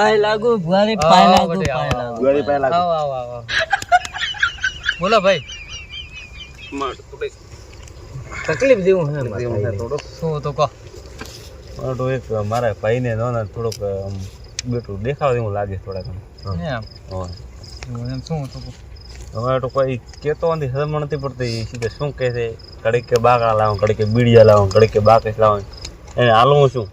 પાય લાગુ ભુવારી પાય લાગુ પાય લાગુ ભુવારી પાય લાગુ. આવો આવો આવો બોલો ભાઈ તકલીફ જેવું હે. થોડુંક. શું તો કહો મારે તો એક મારા ભાઈને નો ને થોડુંક બેઠું દેખાવ એવું લાગે થોડાક. એમ શું તો હવે તો કોઈ કેતો નથી સમજ નથી પડતી સીધે શું કહે છે કડીક કે બાકડા લાવો કડીક કે બીડિયા લાવો કડીક કે બાકસ લાવો એને હાલવું શું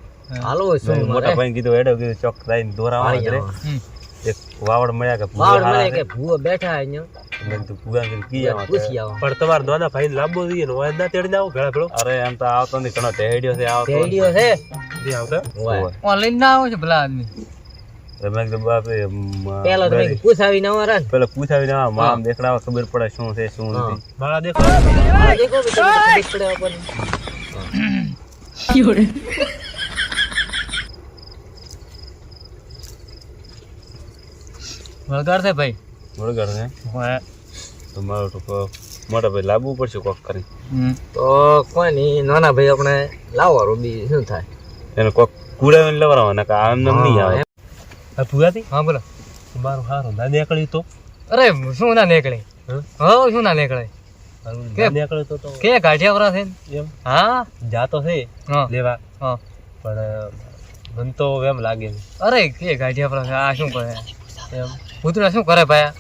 હાલો શું મોટા ભાઈ કીધું એડો કીધું ચોક થઈને દોરાવા પાણી ઘરે આવો. હમ. એક વાવડ મળ્યા કે વાવડ ભૂવા કે ભૂવો બેઠા અહીંયા. મેં કીધું ભૂવા કરીને પી આવો પૂછી આવો. પણ તમાર નાના ભાઈ લાંબો જોઈએ ને ના તેડી આવો ભેળા ભેળો અરે એમ તો આવતો ને ઘણો ટેહડ્યો છે આવતો નથી. છે? નથી આવતો. ઓનલાઈન ના આવો છે ભલા આદમી. તો મેં કીધું બાપ પેલો તમે. પૂછાવી ના વરા પેલા પૂછાવીને આવો, મામ દેખડાવા ખબર પડે શું છે શું નથી. મારા દેખો. દેખો દેખડાવા તમને ખબર વળગાડ છે ભાઈ? વળગાર છે? હોય તો મારું ટૂંકો કોક મોટા ભાઈ લાવવું પડશે કોક કરી. તો કોઈ નહીં નાના ભાઈ આપણે લાવો રૂબી શું થાય? એને કોક કુડાવીને લેવડાવવા કે આમ નામ નહીં આવે. આ ભૂયાથી હા બોલો. મારું સારું ના નીકળ્યું તો? અરે શું ના નીકળે? હા? શું ના નીકળે? કે- ના તો તો કે કાઢ્યા વરા છે એમ? હા? જાતો છે હા. લેવા. હા. પણ મને તો એમ લાગે અરે કે પર આ શું કરે? એમ. ભૂતરા શું કરે ભાઈ?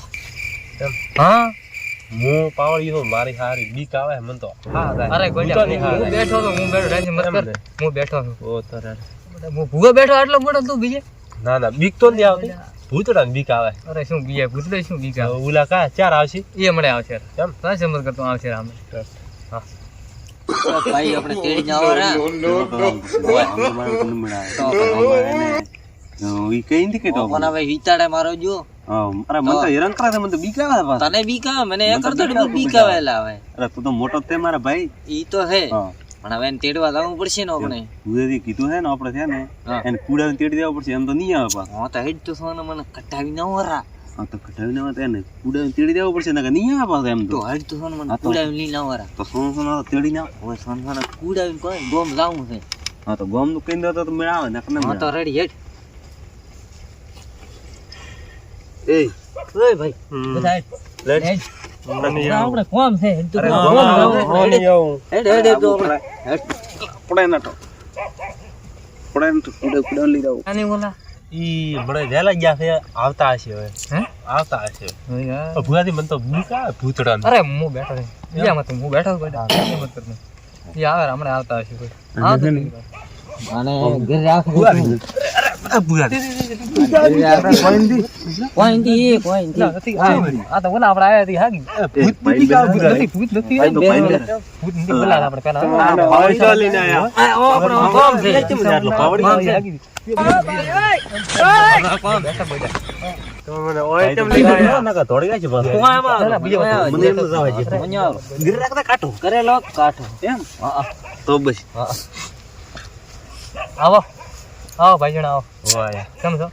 હા? હું પાવડી છું મારી હારી બીક આવે મન મને તો હા. અરે હું ગોડિયા, હું બેઠો તો હું બેઠો ટેન્શન મત કર હું બેઠો છું. ઓ તરે. હું ભૂગો બેઠો આટલો મોટો તું બીજે? ના ના બીક તો નહીં આવતી. ભૂતડા બીક આવે. અરે શું બીજે? ભૂતરે શું બીક આવે? ઓલા કા ચાર આવશે? એ મળે આવશે. એમ તારે સમજ કરતો આવશે રામે. ભાઈ આપણે તેડી જાવ રા. ઈ કઈ નથી કેતો મને ભાઈ વિચારે મારો જો હા, અરે મને તો હેરાન કરે છે મને તો બીક આવે છે પાછો. તને બીક આવે? મને એ કરતો બહુ બીક આવે. લાવે અરે તું તો મોટો તે મારા ભાઈ. ઈ તો હે. પણ હવે એને તેડવા જવું પડશે ને આપણે. ભૂદેથી કીધું હે ને આપણે છે ને. એને કુડા તેડી દેવા પડશે એમ તો નહીં આવે પાછો. હા તો હેડ તો સોને મને કટાવી ન વરા. હા તો કઢાવીને ન તો એને કુડા તેડી દેવા પડશે નકર નહીં આવે પાછો એમ તો. હેડ તો સોને મને હા કુડાવી લઈ ન વરા. તો સોનું સોનું તેડી ના. ઓય સોન સોને કુડાવીને કોઈ ગોમ લાવું છે. હા તો ગોમનું કહી દો તો મેળ આવે નકર હા તો રેડી હેડ. એ. ઓય ભાઈ હમ. લેટ. હેડ. નહીં આવું. આપણે કોમ છે? તો અરે કોમ. હા, લાવવું. હા, નહીં આવું. હેડ હેડ હેડ તો આપણે. હેડ પડાય ના તો પડાય ના તો કુડા કુડાવીને લઈ જાઓ. આની ઓલા. ઈ હમણાં વહેલા ગયા છે આવતા હશે હવે. હે? આવતા હશે. ભૂયાથી મને તો બીક ભૂતડા અરે હું બેઠો છું. બીજા મત હું બેઠો બેઠા મત એ આવે હમણાં આવતા હશે કોઈ. અને ઘરે રાખવું કાઢો. કરેલો કાઠો એમ? તો બસ. આવો આવો ભાઈ જણા આવો વાહ. કેમ છો?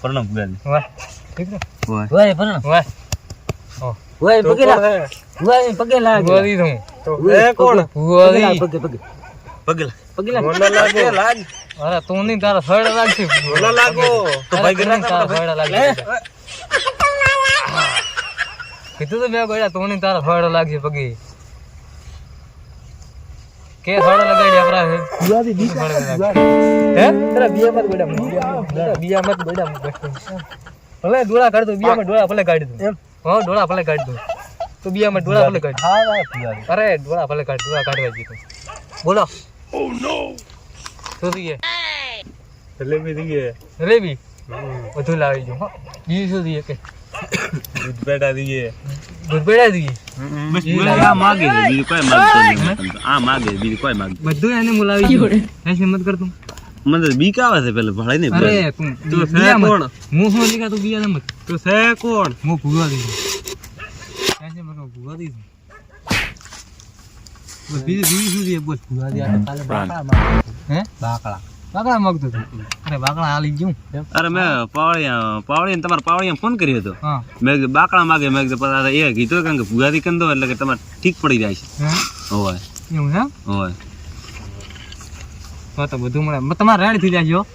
પ્રણામ ભૂયાને. વાહ ઠીક છે? વાહ. પણ વાહ ઓય પગે લાગ ઓય પગે લાગ. ભૂવા દીધું તો એ કોણ? દી પગે પગે પગે. લાગ. પગે લાગ મને લાગે લાગ. અરે તું નહીં તારા ફળ લાગશે. મને લાગો. તો ભાઈ તું તારા ફળ લાગશે. કીધું તો મેં ગોળ્યા તું નહીં તારા ફળ લાગશે પગી. કે ફળ લગાડી આપરા હે ગુવાદી લગાડી. હે? તરા બિયા મત ગોડા તરા બિયા મત ગોડા. ભલે ડોળા કાઢ દો બિયા માં ડોળા ભલે કાઢી દો. હા ડોળા ભલે કાઢી દો. તો બિયા માં ડોળા ભલે કાઢી હા હા ભૂયાથી. અરે ડોળા ભલે કાઢ ડોળા કાઢવા જીતો બોલો. શું થઈએ જલેબી થઈ ગઈ. રેબી બધું લાવી જો હો. બીજું શું થઈએ કે? દૂધ પેટા થઈ ગઈ. દઈએ. બસ આ માગે બીજું કોઈ માગતો નહીં. આ માગે બીજું કોઈ માગે બધું એને મુલાવી મત કર તું મને બીક આવે છે પેલા ભાડે ને અરે તું તું છે કોણ? હું તું બીયા મત તું છે કોણ? બસ બીજું બીજું શું છે? બોલ ભૂગવા દે કાલે બાકડા હે? બાકડા બાકડા માગતો હતો. અરે બાકડા હાલી ગયું. અરે મેં પાવળિયા પાવળિયા તમારા પાવળિયા ફોન કર્યો હતો. મેં કીધું બાકડા માગે મેં કીધું પછી એ કીધું કારણ કે ભૂગાથી કંદો એટલે કે તમારે ઠીક પડી જાય છે. હોય. એવું હે હોય. તો તો બધું મળે. તમારે રેડ થઈ જાજો.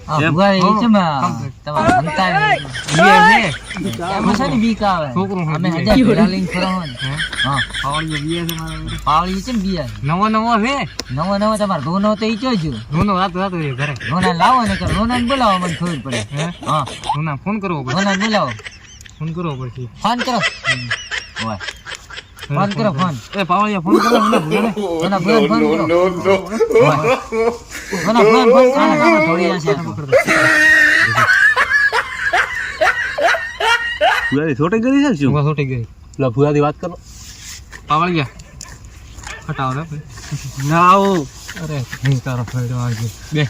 ને. છોકરું અમે લઈને. હા, બીએ છે ને. નવો નવો છે? નવો નવો તમારે ધોનો તો ઈ જોજો. ધોનો રાત રાત હોય ઘરે. ધોના લાવો ને કે ધોનાને બોલાવો મને ખબર પડે. હે? ધોના ફોન કરવો પડે ધોનાને બોલાવો. ફોન કરવો પડશે. ફોન કરો. ઓય, ફોન કરો, ફોન. એ પાવડિયા ફોન કરો મને ભૂલે ધોના ભુવાને ફોન કરો. ઓય. ધોના ભુવાને ફોન કરો ને કામ થોડી જશે. ભુવાજી છોટે કરી છે શું છોટી ગઈ પેલા ભૂરાથી વાત કરો પાવડિયા હટાવો રે. ના આવો અરે હું તારો ફાયદો આવી બે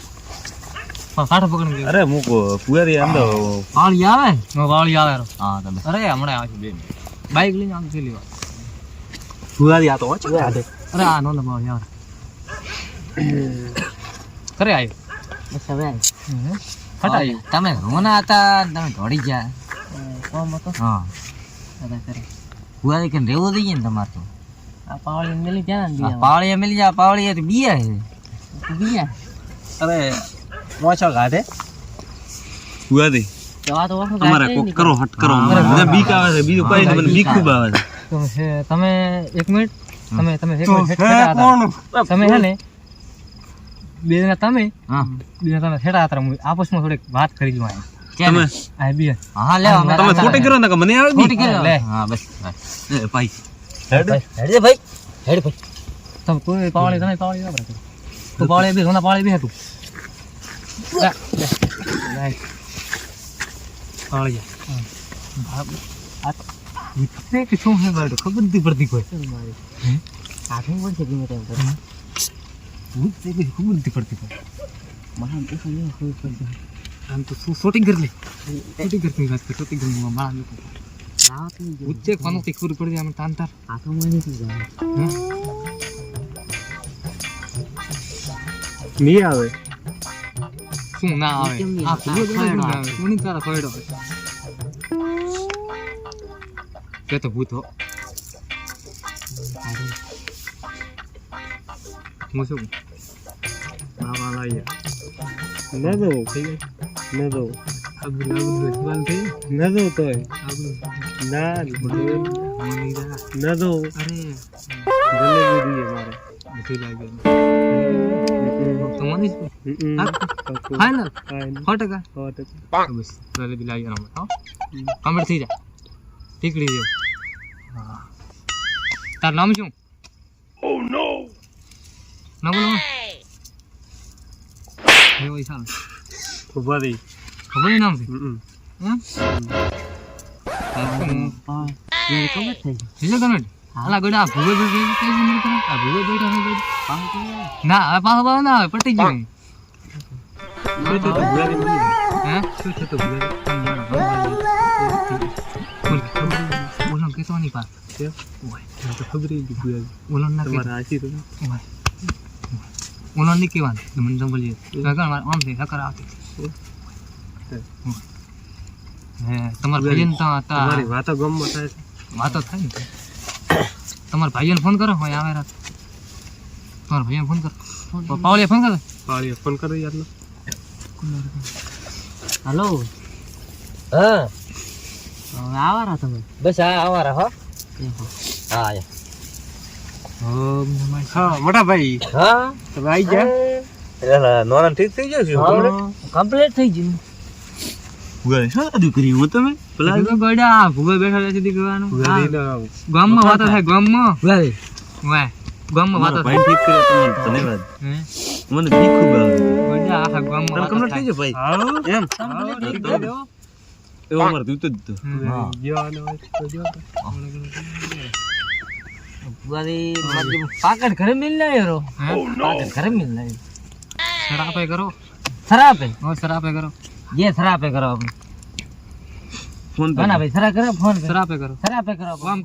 હા, કાંઠો પકડી ગયો અરે મૂકો ભુવાજી અંદર પાવડી આવે ને? વાળી આવે. હા, તમે. અરે હમણાં આવે બે. બાઈક લઈને આમ જઈ લેવા ભુવાજી આ તો ઓછો અરે આ નો વાળી આવે કરે આવ્યો બસ હવે તમે રોના હતા તમે દોડી ગયા. કોમ હતો? હા. અરે કરે ભુવાજી કે રેવો દઈએ ને તમારે તો. આ પાવડી મેલી ક્યાં બીયા પાવળી મિલી જા પાવળી તો બીયા છે બીયા? અરે જવા તો ઓછું તમારે કોક કરો હટ કરો મને બીક આવે છે બીજું કઈ નહીં મને બીક ખૂબ આવે. છે. છે તમે એક મિનિટ તમે તમે એક મિનિટ. તમે હે ને બે જણા તમે બે જણા તમે હેઠા હતા હું આપસમાં થોડીક વાત કરી લઉં આ તમે આ બે હા લે તમે છોટે કરો ને કે મને આવે ખોટી કરો લે. હા બસ એ ભાઈ હેડ દે ભાઈ હેડ ભાઈ તમે કોઈ પાવળી તમે પાવળી ના ભરતો તો પાવળી બી સોના પાવળી બી હતું લે, લે, લે. પાવળી આ કે શું હે બાળકો? ખબર નથી પડતી કોઈ આઠમી પણ. વિશે કે ખબર નથી પડતી કોઈ મને તો શું નહીં ખબર પડશે. આમ તો શું શૂટિંગ કરી લે શૂટિંગ કરતી વાત કર શૂટિંગ કરી મારા લોકો રાત નહીં જોઈ. ઉચ્ચે કોનો થી ખબર પડી જાય આમ તાન તાર આ તો મને નથી જાણવું. હે? નહીં આવે શું ના આવે આ કોની તારા ખોયડો કે તો ભૂત હું શું લાયા ન દો ન દો આબુ આબુ જવાન થઈ ન દો તોય. આબુ ના. મની જા ન દો અરે જલેબી દીએ મારે. નથી લાગ્યો તો મની ફાઈનલ ફાઈન સો ટકા. બસ જલેબી લાવી રમત હો. થઈ જા ટીકડી દેવ હા. તાર નામ શું? ઓ નો ના બોલો ઊભા રહી. ખબર નહીં નામ ખબર નહીં હોય? લે. ના પાછો ના આવે પટી ગયું. બોલી? કેતો નહીં. પા કેમ? ઓય. મને તો ખબર ય નહીં ભુવાજી. બોલો ના બોલો નહીં કેવાનું તો મને મારે આમ છે હકર હે તમાર ભાઈઓને તમારી વાતો ગમમાં થાય છે. વાતો થાય ને તમારા ભાઈઓને ફોન કરો હોય આવે રાત તમારા ભાઈઓને ફોન કરો પાવલિયા ફોન કરો પાળીએ ફોન કરો યાર. હલો હા હવે આવારા તમે બસ આ આવારા હો હા નમઃ હા મોટા ભાઈ હા તમે આવી ગયા? નોના ઠીક થઈ ગયો કમ્પ્લીટ થઈ ગયું. ભુવાજી શું બધું હું તમે? પેલા ભૂગો ગોડા ભૂગો બેઠા છે દી ગામમાં વાતો થાય ગામમાં. ભાઈ વાય ગામમાં વાતો ભાઈ ઠીક કર્યો તમને ધન્યવાદ. મને બી ખૂબ આવે. ગોડા આખા ગામમાં કમ્પ્લીટ થઈ ગયો ભાઈ? એમ? ઠીક થઈ ગયો. એવો અમારે જોઈતો જ તો હા. મારે જેમ પાકડ ઘરે મિલ ના રો હે? પાકડ ઘરે મિલ ના શરાપે કરો. સરાપે હો શરાપે કરો. જે સરાપે કરો આપણે. ફોન ના ભાઈ સરા કરો ફોન કરો. શરાપે કરો. સરાપે કરો આમ